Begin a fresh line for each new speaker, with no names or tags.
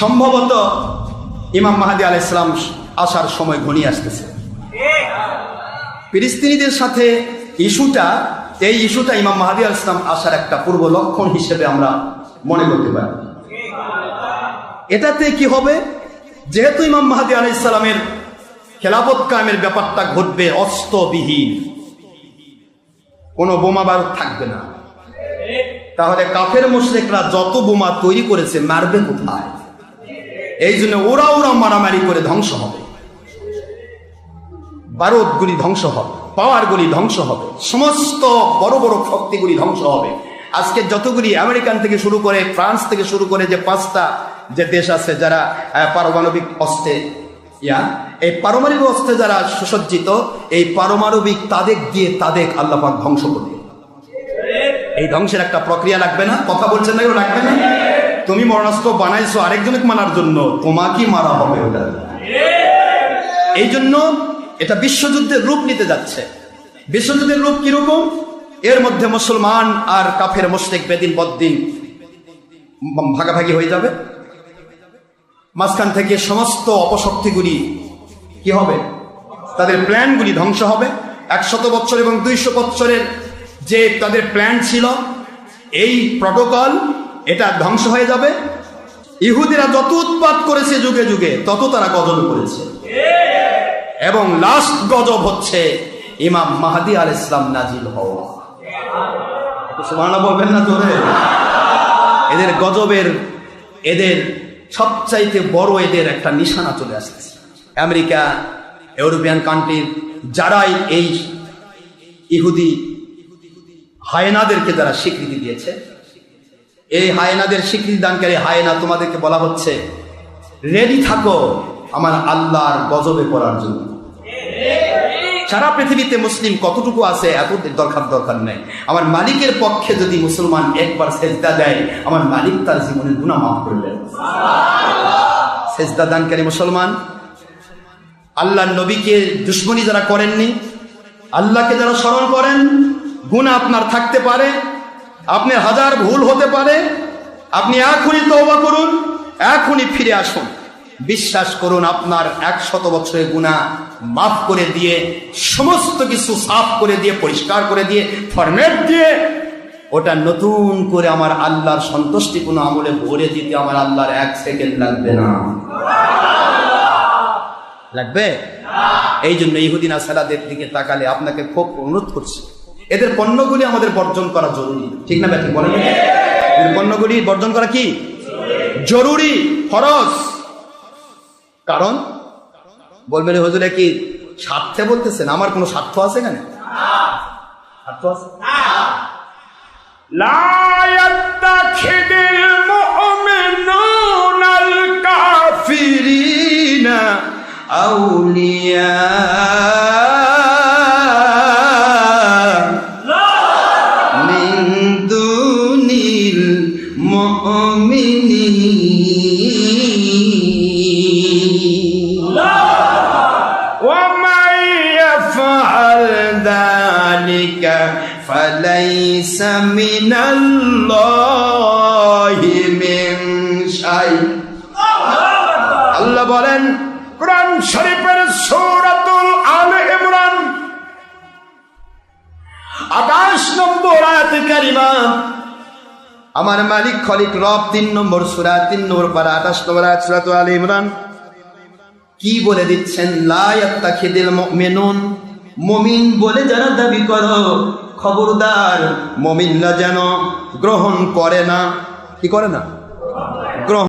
সম্ভবত ইমাম মাহাদি আল ইসলাম আসার সময় ঘনিয়ে আসতেছে। ফিলিস্তিনিদের সাথে ইস্যুটা, এই ইস্যুটা ইমাম মাহাদি আল ইসলাম আসার একটা পূর্ব লক্ষণ হিসেবে আমরা মনে করতে পারি। এটাতে কি হবে? যেহেতু ইমাম মাহাদি আল ইসলামের খেলাফত কায়েমের ব্যাপারটা ঘটবে অস্ত্রবিহীন, কোনো বোমা বারুদ থাকবে না। তাহলে কাফের মুশরিকরা যত বোমা তৈরি করেছে, মারবে কোথায়? এই জন্য ওরা ওরা মারামারি করে ধ্বংস হবে। বারুদগুলি ধ্বংস হবে, পাওয়ারগুলি ধ্বংস হবে, সমস্ত বড় বড় শক্তিগুলি ধ্বংস হবে। আজকে যতগুলি আমেরিকান থেকে শুরু করে ফ্রান্স থেকে শুরু করে যে পাঁচটা যে দেশ আছে যারা পারমাণবিক অস্ত্রে, ইয়া, এই পারমাণবিক অস্ত্রে যারা সুসজ্জিত, এই পারমাণবিক তাদের দিয়ে তাদের আল্লাপাক ধ্বংস করবে এই ধ্বংসের একটা প্রক্রিয়া লাগবে না? কথা বলছেন না লাগবে না? তুমি মরণাস্ত্র বানাইছো আরেকজনকে মারার জন্য তোমাকেই মারা হবে ওটা। এই জন্য এটা বিশ্বযুদ্ধের রূপ নিতে যাচ্ছে। বিশ্বযুদ্ধের রূপ কীরকম? এর মধ্যে মুসলমান আর কাফের মুশরিক বেদিন বদ্দিন ভাগাভাগি হয়ে যাবে। মাঝখান থেকে সমস্ত অপশক্তিগুলি কি হবে? তাদের প্ল্যানগুলি ধ্বংস হবে। একশত বছর এবং দুইশো বছরের যে তাদের প্ল্যান ছিল, এই প্রটোকল এটা ধ্বংস হয়ে যাবে। ইহুদিরা যত উৎপাত করেছে যুগে যুগে, তত তারা গজব করেছে। এবং লাস্ট গজব হচ্ছে ইমাম মাহাদি আল ইসলাম নাজিল হওয়া। বলবেন না জোরে? এদের গজবের, এদের সবচাইতে বড় এদের একটা নিশানা চলে আসছে। আমেরিকা, ইউরোপিয়ান কান্ট্রির যারাই এই ইহুদি হায়নাদেরকে যারা স্বীকৃতি দিয়েছে এই হায়নাদের স্বীকৃতি দানকারী হায়না তোমাদেরকে বলা হচ্ছে, রেডি থাকো আমার আল্লাহর গজবে পড়ার জন্য। সারা পৃথিবীতে মুসলিম কতটুকু আছে এত দরকার দরকার নেই। আমার মালিকের পক্ষে যদি মুসলমান একবার সেজদা দেয়, আমার মালিক তার জীবনের গুণা মাফ করবেন সেজদা দানকারী মুসলমান আল্লাহ নবীকে দুশ্মনী যারা করেননি, আল্লাহকে যারা স্মরণ করেন গুণা আপনার থাকতে পারে আপনার হাজার ভুল হতে পারে। আপনি এখনই তওবা করুন, এখনই ফিরে আসুন। বিশ্বাস করুন, আপনার একশত বছরের গুণা মাফ করে দিয়ে, সমস্ত কিছু সাফ করে দিয়ে, পরিষ্কার করে দিয়ে ফরমেট দিয়ে, ওটা নতুন করে আমার আল্লাহর সন্তুষ্টিপূর্ণ আমলে ভরে দিতে আমার আল্লাহর এক সেকেন্ড লাগবে না। লাগবে? এই জন্য ইহুদিন আসালাদের দিকে তাকালে আপনাকে খুব অনুরোধ করছি। এদের পণ্যগুলি আমাদের বর্জন করা জরুরি। ঠিক না ব্যাটি বলেন। এদের পণ্যগুলি বর্জন করা কি? জরুরি, ফরজ। কারণ? বলবেন হজুরে কি স্বার্থে বলতেছেন? আমার কোনো স্বার্থ আছে এখানে? স্বার্থ আছে? আউলিয়া। المؤمنين
ومن يفعل
ذلك فليس من الله من شيء আল্লাহ বলেন
কোরআন শরীফের সূরাতুল আলে ইমরান
আঠাশ নম্বর আয়াত কারিমা আমার মালিক খলিক রব তিন নম্বর সুরা, তিন নম্বর পারা, আঠাশ নম্বর সুরাত আল ইমরান। কি বলে দিচ্ছেন? লায়াত্তাখিদিল মেনুন মমিন বলে যারা দাবি করো, খবরদার মমিনরা যেন গ্রহণ করে না। কি করে না?